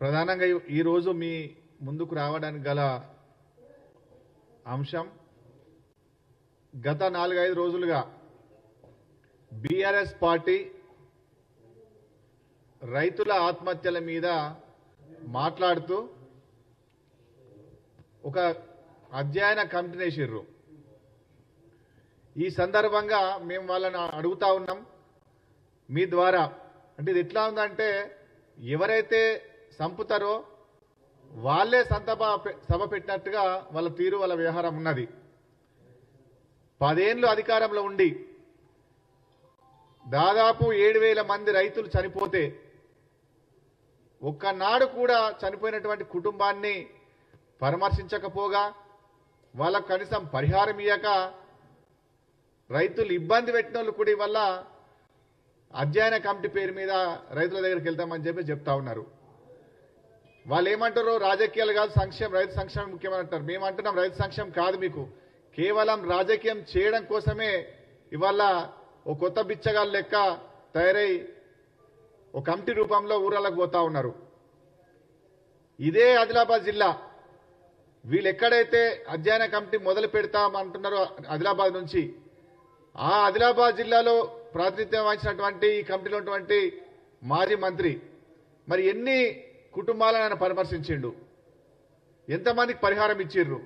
ప్రధానంగా ఈ- ఈరోజు మీ ముందుకు రావడానికి గల అంశం గత నాలుగైదు రోజులుగా బీఆర్ఎస్ పార్టీ రైతుల ఆత్మహత్యల మీద మాట్లాడుతూ ఒక అధ్యయన కమిటీని వేసిర్రు. ఈ సందర్భంగా మేము వాళ్ళని అడుగుతా ఉన్నాం. మీ ద్వారా అంటే ఇది ఎట్లా ఉందంటే ఎవరైతే సంపుతారో వాళ్ళే సంతప సభ పెట్టినట్టుగా వాళ్ళ తీరు వాళ్ళ వ్యవహారం ఉన్నది. పదేళ్ళు అధికారంలో ఉండి దాదాపు ఏడు వేల మంది రైతులు చనిపోతే ఒక్కనాడు కూడా చనిపోయినటువంటి కుటుంబాన్ని పరామర్శించకపోగా వాళ్ళకు కనీసం పరిహారం ఇయ్యక రైతులు ఇబ్బంది పెట్టిన వాళ్ళు కూడా వల్ల అధ్యయన కమిటీ పేరు మీద రైతుల దగ్గరికి వెళ్తామని చెప్పి చెప్తా ఉన్నారు. వాళ్ళు ఏమంటారు రాజకీయాలు కాదు సంక్షేమం రైతు సంక్షేమం ముఖ్యమని అంటారు. మేము అంటున్నాం రైతు సంక్షేమం కాదు మీకు. కేవలం రాజకీయం చేయడం కోసమే ఇవాళ ఓ కొత్త బిచ్చగాళ్ళ లెక్క తయారై ఓ కమిటీ రూపంలో ఊరాలకు పోతా ఉన్నారు. ఇదే ఆదిలాబాద్ జిల్లా. వీళ్ళు ఎక్కడైతే అధ్యయన కమిటీ మొదలు పెడతామంటున్నారో ఆదిలాబాద్ నుంచి ఆ ఆదిలాబాద్ జిల్లాలో ప్రాతినిధ్యం వహించినటువంటి ఈ కమిటీలో ఉన్నటువంటి మాజీ మంత్రి. మరి ఎన్ని కుటుంబాలను ఆయన పరామర్శించిండు. ఎంతమందికి పరిహారం ఇచ్చిర్రు?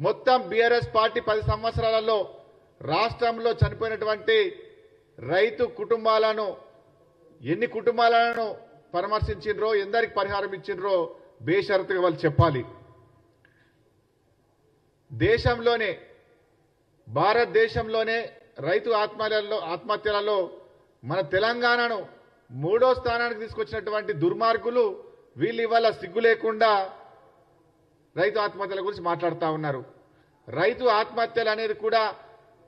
మొత్తం బీఆర్ఎస్ పార్టీ పది సంవత్సరాలలో రాష్ట్రంలో చనిపోయినటువంటి రైతు కుటుంబాలను ఎన్ని కుటుంబాలను పరామర్శించిండ్రో ఎందరికి పరిహారం ఇచ్చిండ్రో బేషరతుగా వాళ్ళు చెప్పాలి. దేశంలోనే భారతదేశంలోనే రైతు ఆత్మహత్యలలో ఆత్మహత్యలలో మన తెలంగాణను మూడో స్థానానికి తీసుకొచ్చినటువంటి దుర్మార్గులు వీళ్ళు ఇవాళ సిగ్గు లేకుండా రైతు ఆత్మహత్యల గురించి మాట్లాడుతూ ఉన్నారు. రైతు ఆత్మహత్యలు అనేది కూడా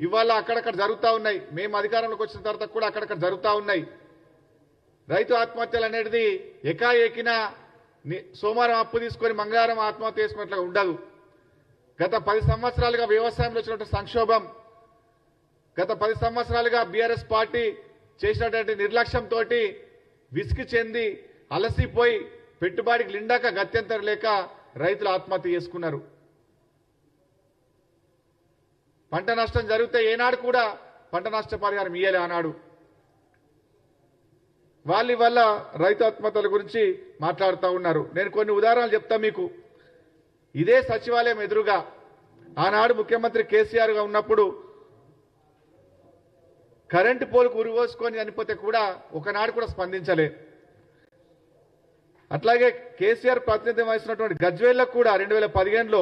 ఇవాళ అక్కడక్కడ జరుగుతూ ఉన్నాయి. మేము అధికారంలోకి వచ్చిన తర్వాత కూడా అక్కడక్కడ జరుగుతూ ఉన్నాయి. రైతు ఆత్మహత్యలు అనేది ఎకాఏకిన సోమవారం అప్పు తీసుకొని మంగళవారం ఆత్మహత్య చేసుకున్నట్లుగా ఉండదు. గత పది సంవత్సరాలుగా వ్యవసాయంలో వచ్చినటువంటి సంక్షోభం గత పది సంవత్సరాలుగా బీఆర్ఎస్ పార్టీ చేసినటువంటి నిర్లక్ష్యంతో విసిగి చెంది అలసిపోయి పెట్టుబడికి నిండాక గత్యంతరం లేక రైతులు ఆత్మహత్య చేసుకున్నారు. పంట నష్టం జరిగితే ఏనాడు కూడా పంట నష్ట పరిహారం ఇయ్యాలి ఆనాడు. వాళ్ళ వల్ల రైతు ఆత్మహత్యల గురించి మాట్లాడుతూ ఉన్నారు. నేను కొన్ని ఉదాహరణలు చెప్తా మీకు. ఇదే సచివాలయం ఎదురుగా ఆనాడు ముఖ్యమంత్రి కేసీఆర్గా ఉన్నప్పుడు కరెంటు పోలుకు ఉరివోసుకొని చనిపోతే కూడా ఒకనాడు కూడా స్పందించలే. అట్లాగే కేసీఆర్ ప్రాతినిధ్యం వహిస్తున్నటువంటి గజ్వేల్లకు కూడా రెండు వేల పదిహేనులో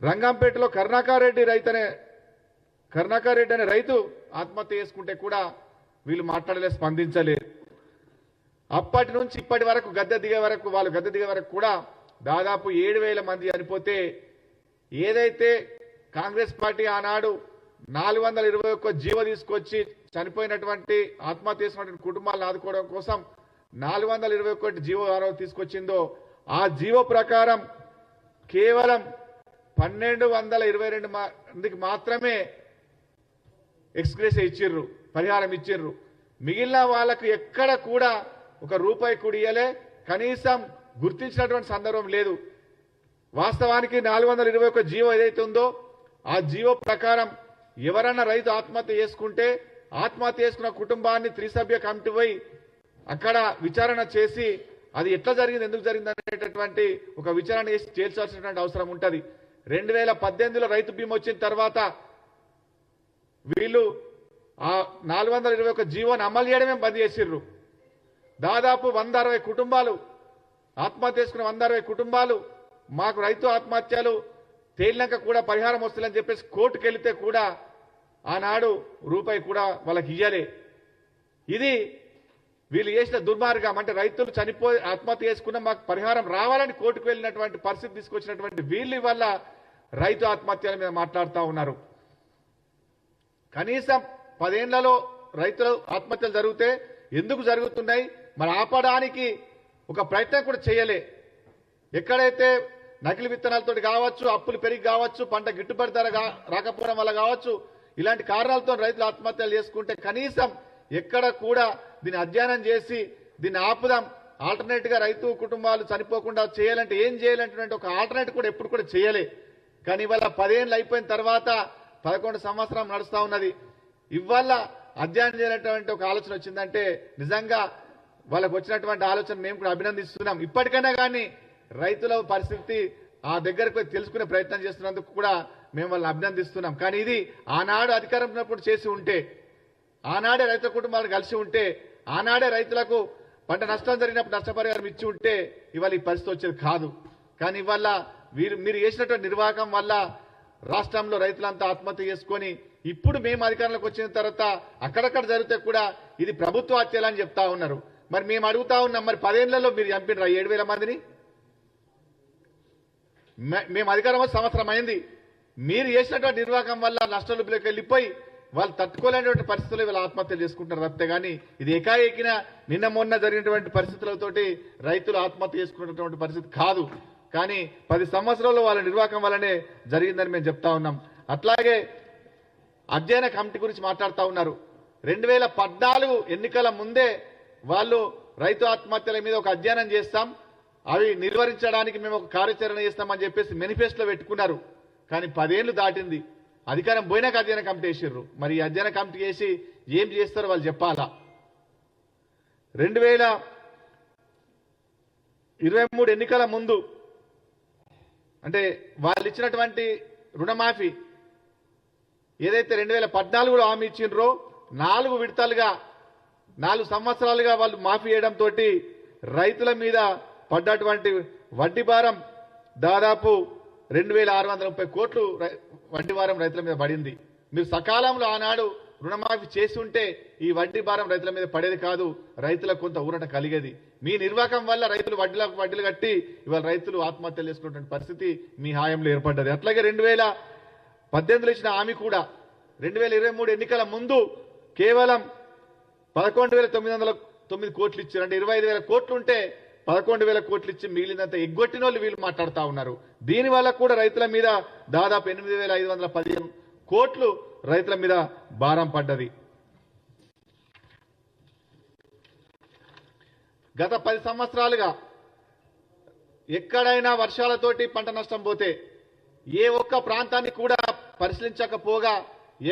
రంగంపేటలో కరుణాకారెడ్డి రైతు అనే రెడ్డి అనే రైతు ఆత్మహత్య చేసుకుంటే కూడా వీళ్ళు మాట్లాడలే స్పందించలేదు అప్పటి నుంచి ఇప్పటి వరకు గద్దె దిగే వరకు వాళ్ళు గద్దె దిగే వరకు కూడా దాదాపు ఏడు వేల మంది చనిపోతే ఏదైతే కాంగ్రెస్ పార్టీ ఆనాడు నాలుగు వందల ఇరవై ఒక్క జీవ తీసుకొచ్చి చనిపోయినటువంటి ఆత్మహత్య చేసుకున్నటువంటి కుటుంబాలను ఆదుకోవడం కోసం నాలుగు వందల ఇరవై ఒకటి జీవో ఆరో తీసుకొచ్చిందో ఆ జీవో ప్రకారం కేవలం పన్నెండు వందల ఇరవై రెండు మందికి మాత్రమే ఎక్స్గ్రేస్ ఇచ్చిర్రు పరిహారం ఇచ్చిర్రు. మిగిలిన వాళ్ళకు ఎక్కడ కూడా ఒక రూపాయి కుడియలే కనీసం గుర్తించినటువంటి సందర్భం లేదు. వాస్తవానికి నాలుగు వందల ఇరవై ఒక జీవో ఏదైతే ఉందో ఆ జీవో ప్రకారం ఎవరన్నా రైతు ఆత్మహత్య చేసుకుంటే ఆత్మహత్య చేసుకున్న కుటుంబాన్ని త్రిసభ్య కమిటీ పోయి అక్కడ విచారణ చేసి అది ఎట్లా జరిగింది ఎందుకు జరిగింది అనేటటువంటి ఒక విచారణ చేసి చేల్చాల్సినటువంటి అవసరం ఉంటుంది. రెండు వేల పద్దెనిమిదిలో రైతు బీమా వచ్చిన తర్వాత వీళ్ళు ఆ నాలుగు వందల ఇరవై ఒక జీవోని అమలు చేయడమే బంద్ చేసిర్రు. దాదాపు వంద అరవై కుటుంబాలు ఆత్మహత్య చేసుకున్న వంద అరవై కుటుంబాలు మాకు రైతు ఆత్మహత్యలు తేలినాక కూడా పరిహారం వస్తుందని చెప్పేసి కోర్టుకు వెళితే కూడా ఆనాడు రూపాయి కూడా వాళ్ళకి ఇయ్యలే. ఇది వీళ్ళు చేసిన దుర్మార్గం అంటే రైతులు చనిపోయి ఆత్మహత్య చేసుకున్న మాకు పరిహారం రావాలని కోర్టుకు వెళ్ళినటువంటి పరిస్థితి తీసుకొచ్చినటువంటి వీళ్ళు వల్ల రైతు ఆత్మహత్యల మీద మాట్లాడుతూ ఉన్నారు. కనీసం పదేళ్ళలో రైతులు ఆత్మహత్యలు జరిగితే ఎందుకు జరుగుతున్నాయి? మరి ఆపడానికి ఒక ప్రయత్నం కూడా చేయలే. ఎక్కడైతే నకిలీ విత్తనాలతో కావచ్చు అప్పులు పెరిగి కావచ్చు పంట గిట్టుబడి ధర రాకపోవడం వల్ల కావచ్చు ఇలాంటి కారణాలతో రైతులు ఆత్మహత్యలు చేసుకుంటే కనీసం ఎక్కడ కూడా దీన్ని అధ్యయనం చేసి దీన్ని ఆపుదాం. ఆల్టర్నేట్గా రైతు కుటుంబాలు చనిపోకుండా చేయాలంటే ఏం చేయాలంటే ఒక ఆల్టర్నేట్ కూడా ఎప్పుడు కూడా చేయలే. కానీ ఇవాళ పదేళ్ళు అయిపోయిన తర్వాత పదకొండు సంవత్సరం నడుస్తూ ఉన్నది. ఇవాళ అధ్యయనం చేయనటువంటి ఒక ఆలోచన వచ్చిందంటే నిజంగా వాళ్ళకు వచ్చినటువంటి ఆలోచన మేము కూడా అభినందిస్తున్నాం. ఇప్పటికైనా కానీ రైతుల పరిస్థితి ఆ దగ్గరకు తెలుసుకునే ప్రయత్నం చేస్తున్నందుకు కూడా మేము వాళ్ళని అభినందిస్తున్నాం. కానీ ఇది ఆనాడు అధికారం ఉన్నప్పుడు చేసి ఉంటే ఆనాడే రైతుల కుటుంబాలు కలిసి ఉంటే ఆనాడే రైతులకు పంట నష్టం జరిగినప్పుడు నష్టపరిహారం ఇచ్చి ఉంటే ఇవాళ ఈ పరిస్థితి వచ్చేది కాదు. కానీ ఇవాళ వీరు మీరు చేసినటువంటి నిర్వాహకం వల్ల రాష్ట్రంలో రైతులంతా ఆత్మహత్య చేసుకొని ఇప్పుడు మేము అధికారంలోకి వచ్చిన తర్వాత అక్కడక్కడ జరిగితే కూడా ఇది ప్రభుత్వ హత్యలని చెప్తా ఉన్నారు. మరి మేము అడుగుతా ఉన్నాం మరి పదేళ్ళలో మీరు చంపినరా ఏడు వేల మందిని? మే- మేము అధికారం సంవత్సరం అయింది. మీరు చేసినటువంటి నిర్వాహకం వల్ల నష్టాలలోకి వెళ్ళిపోయి వాళ్ళు తట్టుకోలేనటువంటి పరిస్థితుల్లో వీళ్ళు ఆత్మహత్యలు చేసుకుంటారు తప్పితే కానీ ఇది ఏకాఏకిన నిన్న మొన్న జరిగినటువంటి పరిస్థితులతోటి రైతులు ఆత్మహత్య చేసుకున్నటువంటి పరిస్థితి కాదు. కానీ పది సంవత్సరాల్లో వాళ్ళ నిర్వాహకం వల్లనే జరిగిందని మేము చెప్తా ఉన్నాం. అట్లాగే అధ్యయన కమిటీ గురించి మాట్లాడుతూ ఉన్నారు. రెండు వేల పద్నాలుగు ఎన్నికల ముందే వాళ్ళు రైతు ఆత్మహత్యల మీద ఒక అధ్యయనం చేస్తాం. అవి నిర్వహించడానికి మేము ఒక కార్యాచరణ చేస్తామని చెప్పేసి మేనిఫెస్టోలో పెట్టుకున్నారు. కానీ పదేళ్ళు దాటింది. అధికారం పోయినాక అధ్యయన కమిటీ వేసిర్రు. మరి అధ్యయన కమిటీ వేసి ఏం చేస్తారో వాళ్ళు చెప్పాలా? రెండు వేల ఇరవై మూడు ఎన్నికల ముందు అంటే వాళ్ళు ఇచ్చినటువంటి రుణమాఫీ ఏదైతే రెండు వేల పద్నాలుగులో హామీ ఇచ్చిండ్రో నాలుగు విడతలుగా నాలుగు సంవత్సరాలుగా వాళ్ళు మాఫీ చేయడంతో రైతుల మీద పడ్డటువంటి వడ్డీ భారం దాదాపు రెండు వేల ఆరు వందల ముప్పై కోట్లు వడ్డీ భారం రైతుల మీద పడింది. మీరు సకాలంలో ఆనాడు రుణమాఫీ చేసి ఉంటే ఈ వడ్డీ భారం రైతుల మీద పడేది కాదు రైతులకు కొంత ఊరట కలిగేది. మీ నిర్వాహకం వల్ల రైతులు వడ్డీలకు వడ్డీలు కట్టి ఇవాళ రైతులు ఆత్మహత్యలు చేసుకున్నటువంటి పరిస్థితి మీ హాయంలో ఏర్పడ్డది. అట్లాగే రెండు వేల పద్దెనిమిదిలో ఇచ్చిన హామీ కూడా రెండు వేల ఇరవై మూడు ఎన్నికల ముందు కేవలం పదకొండు వేల తొమ్మిది వందల తొమ్మిది కోట్లు ఇచ్చారు. అంటే ఇరవై ఐదు వేల కోట్లు ఉంటే పదకొండు వేల కోట్లు ఇచ్చి మిగిలినంత ఎగ్గొట్టిన వాళ్ళు వీళ్ళు మాట్లాడుతూ ఉన్నారు. దీనివల్ల కూడా రైతుల మీద దాదాపు ఎనిమిది వేల ఐదు వందల పదిహేను కోట్లు రైతుల మీద భారం పడ్డది. గత పది సంవత్సరాలుగా ఎక్కడైనా వర్షాలతోటి పంట నష్టం పోతే ఏ ఒక్క ప్రాంతాన్ని కూడా పరిశీలించకపోగా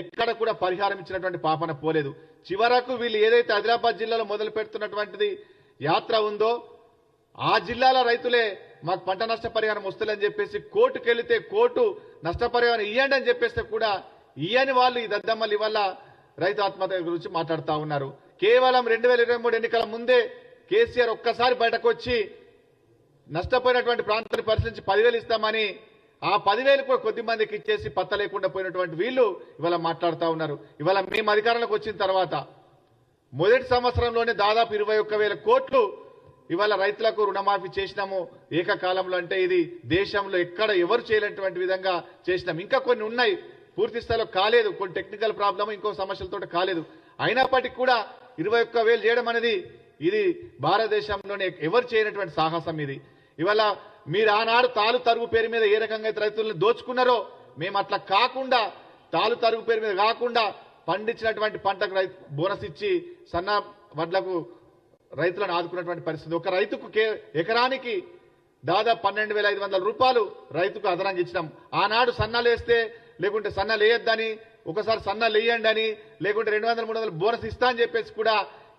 ఎక్కడ కూడా పరిహారం ఇచ్చినటువంటి పాపన పోలేదు. చివరకు వీళ్ళు ఏదైతే ఆదిలాబాద్ జిల్లాలో మొదలు పెడుతున్నటువంటిది యాత్ర ఉందో ఆ జిల్లాల రైతులే మాకు పంట నష్టపరిహారం వస్తుందని చెప్పేసి కోర్టుకు వెళితే కోర్టు నష్టపరిహారం ఇవ్వండి అని చెప్పేస్తే కూడా ఇయ్యని వాళ్ళు ఈ దద్దమ్మలు వల్ల రైతు ఆత్మహత్య గురించి మాట్లాడుతూ ఉన్నారు. కేవలం రెండు వేల ఇరవై మూడు ఎన్నికల ముందే కేసీఆర్ ఒక్కసారి బయటకు వచ్చి నష్టపోయినటువంటి ప్రాంతాన్ని పరిశీలించి పదివేలు ఇస్తామని ఆ పదివేలు కూడా కొద్ది మందికి ఇచ్చేసి పత్త లేకుండా పోయినటువంటి వీళ్ళు ఇవాళ మాట్లాడుతూ ఉన్నారు. ఇవాళ మేము అధికారంలోకి వచ్చిన తర్వాత మొదటి సంవత్సరంలోనే దాదాపు ఇరవై ఒక్క వేల కోట్లు ఇవాళ రైతులకు రుణమాఫీ చేసినాము. ఏకకాలంలో అంటే ఇది దేశంలో ఎక్కడ ఎవరు చేయలేనటువంటి విధంగా చేసినాం. ఇంకా కొన్ని ఉన్నాయి. పూర్తి స్థాయిలో కాలేదు. కొన్ని టెక్నికల్ ప్రాబ్లమ్ ఇంకో సమస్యలతో కాలేదు. అయినప్పటికీ కూడా ఇరవై ఒక్క వేలు చేయడం అనేది ఇది భారతదేశంలోనే ఎవరు చేయనటువంటి సాహసం ఇది. ఇవాళ మీరు ఆనాడు తాలు తరుగు పేరు మీద ఏ రకంగా అయితే రైతులను దోచుకున్నారో మేము అట్లా కాకుండా తాలు తరుగు పేరు మీద కాకుండా పండించినటువంటి పంటకు రైతు బోనస్ ఇచ్చి సన్న వడ్లకు రైతులను ఆదుకున్నటువంటి పరిస్థితి. ఒక రైతుకు ఎకరానికి దాదాపు పన్నెండు వేల ఐదు వందల రూపాయలు రైతుకు అదనంగా ఇచ్చినాం. ఆనాడు సన్నాలు వేస్తే లేకుంటే సన్నాలు వేయొద్దని ఒకసారి సన్నాలు వేయండి అని లేకుంటే రెండు వందల మూడు వందలు బోనస్ ఇస్తా అని చెప్పేసి కూడా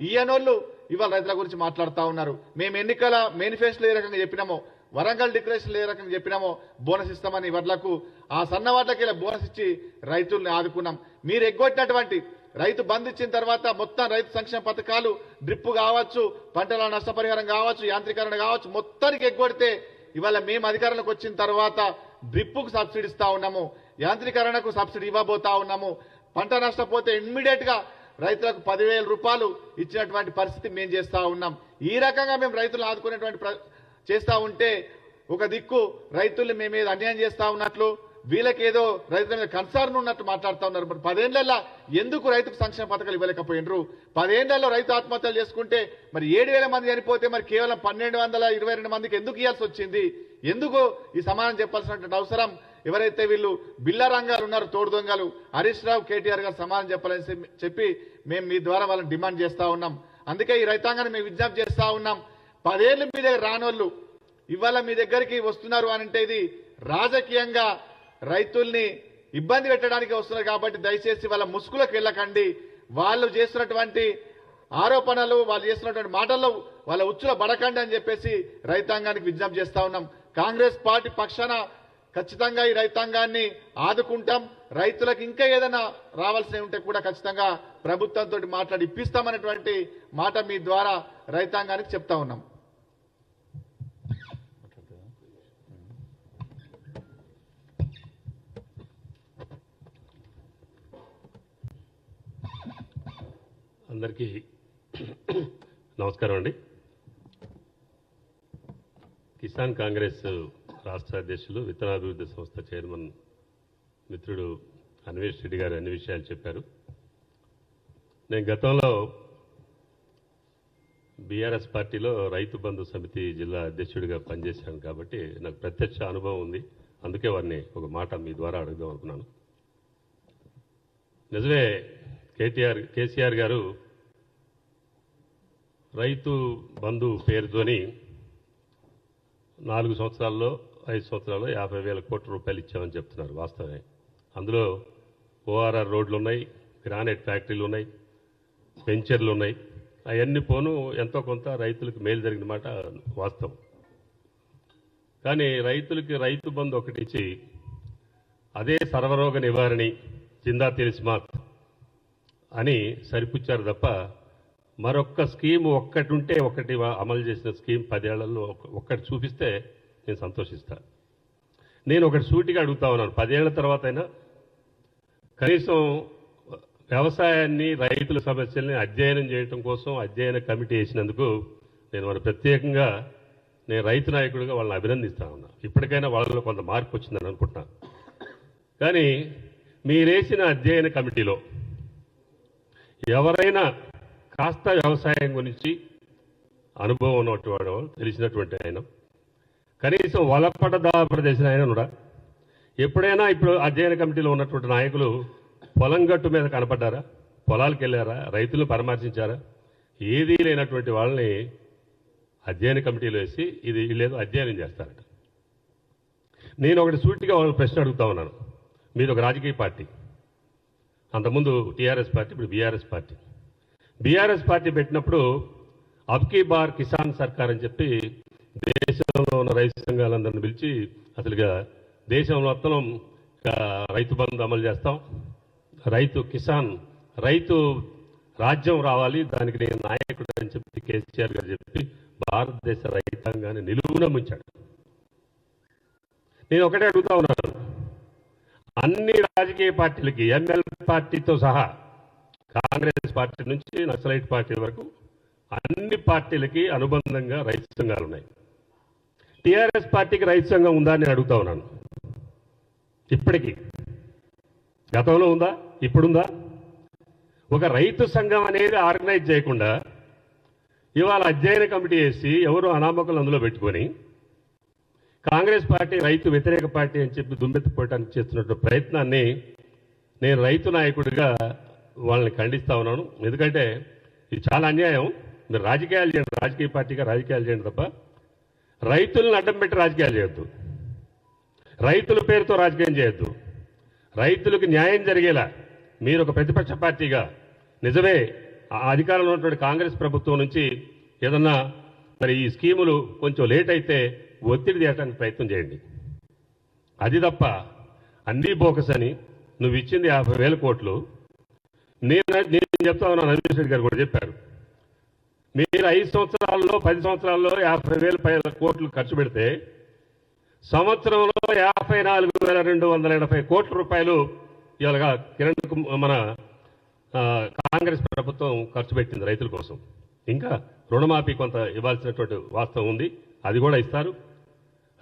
ఈయనోళ్ళు ఇవాళ రైతుల గురించి మాట్లాడుతూ ఉన్నారు. మేము ఎన్నికల మేనిఫెస్టోలో ఏ రకంగా చెప్పినామో వరంగల్ డిక్లరేషన్లో ఏ రకంగా చెప్పినామో బోనస్ ఇస్తామని వడ్లకు ఆ సన్న వడ్లకి బోనస్ ఇచ్చి రైతుల్ని ఆదుకున్నాం. మీరు ఎగ్గొట్టినటువంటి రైతు బంద్ ఇచ్చిన తర్వాత మొత్తం రైతు సంక్షేమ పథకాలు డ్రిప్ కావచ్చు పంటల నష్టపరిహారం కావచ్చు యాంత్రీకరణ కావచ్చు మొత్తానికి ఎగ్గొడితే ఇవాళ మేము అధికారంలోకి వచ్చిన తర్వాత డ్రిప్పుకు సబ్సిడీ ఇస్తా ఉన్నాము యాంత్రీకరణకు సబ్సిడీ ఇవ్వబోతా ఉన్నాము. పంట నష్టపోతే ఇమ్మీడియట్గా రైతులకు పదివేల రూపాయలు ఇచ్చినటువంటి పరిస్థితి మేము చేస్తా ఉన్నాం. ఈ రకంగా మేము రైతులు ఆదుకునేటువంటి చేస్తా ఉంటే ఒక దిక్కు రైతుల్ని మేము ఏదో అన్యాయం చేస్తా ఉన్నట్లు వీళ్ళకేదో రైతుల మీద కన్సర్న్ ఉన్నట్టు మాట్లాడుతూ ఉన్నారు. మరి పదేళ్ళలో ఎందుకు రైతుకు సంక్షేమ పథకాలు ఇవ్వలేకపోయినరు పదేళ్ళలో రైతు ఆత్మహత్యలు చేసుకుంటే మరి ఏడు వేల మంది చనిపోతే మరి కేవలం పన్నెండు వందల ఇరవై రెండు మందికి ఎందుకు ఇవ్వాల్సి వచ్చింది? ఎందుకు ఈ సమాధానం చెప్పాల్సినటువంటి అవసరం? ఎవరైతే వీళ్ళు బిల్లారంగాలు ఉన్నారు తోడు దొంగలు హరీష్ రావు కేటీఆర్ గారు సమాధానం చెప్పాలని చెప్పి- మేము మీ ద్వారా వాళ్ళని డిమాండ్ చేస్తూ ఉన్నాం. అందుకే ఈ రైతాంగాన్ని మేము విజ్ఞప్తి చేస్తూ ఉన్నాం. పదేళ్ళు మీ దగ్గర రానోళ్ళు ఇవాళ మీ దగ్గరికి వస్తున్నారు అని అంటే ఇది రాజకీయంగా రైతుల్ని ఇబ్బంది పెట్టడానికి వస్తున్నారు కాబట్టి దయచేసి వాళ్ళ ముసుగులకు వెళ్ళకండి. వాళ్ళు చేస్తున్నటువంటి ఆరోపణలు వాళ్ళు చేస్తున్నటువంటి మాటల్లో వాళ్ళ ఉచ్చులో పడకండి అని చెప్పేసి రైతాంగానికి విజ్ఞప్తి చేస్తా ఉన్నాం. కాంగ్రెస్ పార్టీ పక్షాన ఖచ్చితంగా ఈ రైతాంగాన్ని ఆదుకుంటాం. రైతులకు ఇంకా ఏదైనా రావాల్సి ఉంటే కూడా ఖచ్చితంగా ప్రభుత్వంతో మాట్లాడి ఇప్పిస్తామనేటువంటి మాట మీ ద్వారా రైతాంగానికి చెప్తా ఉన్నాం. అందరికీ నమస్కారం అండి. కిసాన్ కాంగ్రెస్ రాష్ట్ర అధ్యక్షులు విత్తనాభివృద్ధి సంస్థ చైర్మన్ మిత్రుడు అన్వేష్ రెడ్డి గారు అన్ని విషయాలు చెప్పారు. నేను గతంలో బీఆర్ఎస్ పార్టీలో రైతు బంధు సమితి జిల్లా అధ్యక్షుడిగా పనిచేశాను కాబట్టి నాకు ప్రత్యక్ష అనుభవం ఉంది. అందుకే వారిని ఒక మాట మీ ద్వారా అడుగుదాం అనుకున్నాను. నిజమే కేటీఆర్ కేసీఆర్ గారు రైతు బంధు పేరుతోని నాలుగు సంవత్సరాల్లో ఐదు సంవత్సరాల్లో యాభై వేల కోట్ల రూపాయలు ఇచ్చామని చెప్తున్నారు వాస్తవమే. అందులో ఓఆర్ఆర్ రోడ్లు ఉన్నాయి గ్రానైట్ ఫ్యాక్టరీలు ఉన్నాయి వెంచర్లు ఉన్నాయి అవన్నీ పోను ఎంతో కొంత రైతులకు మేలు జరిగిన మాట వాస్తవం. కానీ రైతులకి రైతు బంధు ఒకటి ఇచ్చి అదే సర్వరోగ నివారణి జిందా తెలిసి మాత్ అని సరిపుచ్చారు తప్ప మరొక్క స్కీమ్ ఒక్కటి ఉంటే ఒకటి అమలు చేసిన స్కీమ్ పదేళ్ళలో ఒక్కటి చూపిస్తే నేను సంతోషిస్తాను నేను ఒకటి సూటిగా అడుగుతా ఉన్నాను. పదేళ్ళ తర్వాత అయినా కనీసం వ్యవసాయాన్ని రైతుల సమస్యల్ని అధ్యయనం చేయడం కోసం అధ్యయన కమిటీ వేసినందుకు నేను మరి ప్రత్యేకంగా నేను రైతు నాయకుడిగా వాళ్ళని అభినందిస్తా ఉన్నా. ఇప్పటికైనా వాళ్ళలో కొంత మార్పు వచ్చిందని అనుకుంటున్నాను కానీ మీరేసిన అధ్యయన కమిటీలో ఎవరైనా కాస్త వ్యవసాయం గురించి అనుభవం ఉన్నటువంటి తెలిసినటువంటి ఆయన. కనీసం వలపడదా ప్రదేశం ఆయన కూడా ఎప్పుడైనా ఇప్పుడు అధ్యయన కమిటీలో ఉన్నటువంటి నాయకులు పొలం గట్టు మీద కనపడ్డారా? పొలాలకు వెళ్ళారా? రైతులను పరామర్శించారా? ఏదీ లేనటువంటి వాళ్ళని అధ్యయన కమిటీలో వేసి ఇది లేదు అధ్యయనం చేస్తారట. నేను ఒకటి సూటిగా వాళ్ళ ప్రశ్న అడుగుతా ఉన్నాను. మీరు ఒక రాజకీయ పార్టీ. అంతకుముందు టీఆర్ఎస్ పార్టీ ఇప్పుడు బీఆర్ఎస్ పార్టీ. బీఆర్ఎస్ పార్టీ పెట్టినప్పుడు అబ్కీ బార్ కిసాన్ సర్కార్ అని చెప్పి దేశంలో ఉన్న రైతు సంఘాలందరిని పిలిచి అసలుగా దేశం మొత్తం రైతు బంధు అమలు చేస్తాం. రైతు కిసాన్ రైతు రాజ్యం రావాలి దానికి నేను నాయకుడు అని చెప్పి కేసీఆర్ గారు చెప్పి భారతదేశ రైతాంగాన్ని నిలువున ముంచాడు. నేను ఒకటే అడుగుతా ఉన్నాను. అన్ని రాజకీయ పార్టీలకి ఎంఎల్ పార్టీతో సహా కాంగ్రెస్ పార్టీ నుంచి నక్సలైట్ పార్టీ వరకు అన్ని పార్టీలకి అనుబంధంగా రైతు సంఘాలు ఉన్నాయి. టీఆర్ఎస్ పార్టీకి రైతు సంఘం ఉందా అని నేను అడుగుతా ఉన్నాను. ఇప్పటికీ. గతంలో ఉందా? ఇప్పుడుందా? ఒక రైతు సంఘం అనేది ఆర్గనైజ్ చేయకుండా ఇవాళ అధ్యయన కమిటీ వేసి ఎవరు అనామకులు అందులో పెట్టుకొని కాంగ్రెస్ పార్టీ రైతు వ్యతిరేక పార్టీ అని చెప్పి దుమ్మెత్తిపోయడానికి చేస్తున్నటువంటి ప్రయత్నాన్ని నేను రైతు నాయకుడిగా వాళ్ళని ఖండిస్తా ఉన్నాను. ఎందుకంటే ఇది చాలా అన్యాయం. మీరు రాజకీయాలు చేయండి. రాజకీయ పార్టీగా రాజకీయాలు చేయండి తప్ప రైతులను అడ్డం పెట్టి రాజకీయాలు చేయొద్దు. రైతుల పేరుతో రాజకీయం చేయొద్దు. రైతులకు న్యాయం జరిగేలా మీరు ఒక ప్రతిపక్ష పార్టీగా నిజమే ఆ అధికారంలో ఉన్నటువంటి కాంగ్రెస్ ప్రభుత్వం నుంచి ఏదన్నా మరి ఈ స్కీములు కొంచెం లేట్ అయితే ఒత్తిడి తీయడానికి ప్రయత్నం చేయండి. అది తప్ప అన్నీ బోకస్ అని నువ్వు ఇచ్చింది యాభై వేల కోట్లు. నేను నేను చెప్తా ఉన్నాను అనిల్ రెడ్డి గారు కూడా చెప్పారు. మీరు ఐదు సంవత్సరాల్లో పది సంవత్సరాల్లో యాభై వేల పై కోట్లు ఖర్చు పెడితే సంవత్సరంలో యాభై నాలుగు వేల రెండు వందల ఎనభై కోట్ల రూపాయలు ఇవాళ కిరణ్ మన కాంగ్రెస్ ప్రభుత్వం ఖర్చు పెట్టింది రైతుల కోసం. ఇంకా రుణమాఫీ కొంత ఇవ్వాల్సినటువంటి వాస్తవం ఉంది. అది కూడా ఇస్తారు.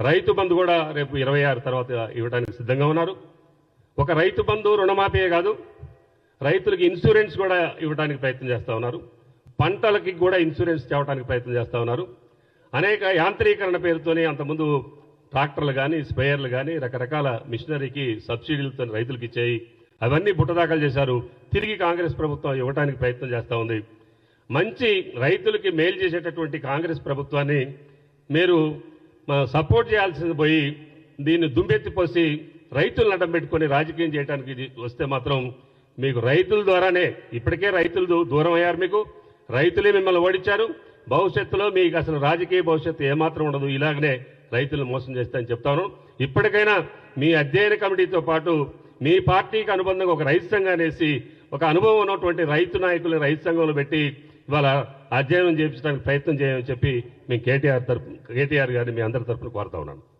రైతు బంధు కూడా రేపు ఇరవై ఆరు తర్వాత ఇవ్వడానికి సిద్ధంగా ఉన్నారు. ఒక రైతు బంధు రుణమాఫీయే కాదు రైతులకి ఇన్సూరెన్స్ కూడా ఇవ్వడానికి ప్రయత్నం చేస్తూ ఉన్నారు. పంటలకి కూడా ఇన్సూరెన్స్ తేవడానికి ప్రయత్నం చేస్తూ ఉన్నారు. అనేక యాంత్రీకరణ పేరుతోనే అంతకుముందు ట్రాక్టర్లు కానీ స్పేయర్లు కానీ రకరకాల మిషనరీకి సబ్సిడీలతో రైతులకు ఇచ్చాయి. అవన్నీ బుట్టదాఖలు చేశారు. తిరిగి కాంగ్రెస్ ప్రభుత్వం ఇవ్వడానికి ప్రయత్నం చేస్తూ ఉంది. మంచి రైతులకి మేలు చేసేటటువంటి కాంగ్రెస్ ప్రభుత్వాన్ని మీరు సపోర్ట్ చేయాల్సింది పోయి దీన్ని దుమ్మెత్తిపోసి రైతులను అడ్డం పెట్టుకొని రాజకీయం చేయడానికి ఇది వస్తే మాత్రం మీకు రైతుల ద్వారానే ఇప్పటికే రైతులు దూరం అయ్యారు మీకు. రైతులే మిమ్మల్ని ఓడించారు. భవిష్యత్తులో మీకు అసలు రాజకీయ భవిష్యత్తు ఏమాత్రం ఉండదు. ఇలాగనే రైతులు మోసం చేస్తానని చెప్తాను. ఇప్పటికైనా మీ అధ్యయన కమిటీతో పాటు మీ పార్టీకి అనుబంధంగా ఒక రైతు సంఘాన్ని వేసి ఒక అనుభవం ఉన్నటువంటి రైతు నాయకులు రైతు సంఘంలో పెట్టి ఇవాళ అధ్యయనం చేయించడానికి ప్రయత్నం చేయమని చెప్పి మేము కేటీఆర్ తరపు కేటీఆర్ గారిని మీ అందరి తరపున కోరుతా ఉన్నాను.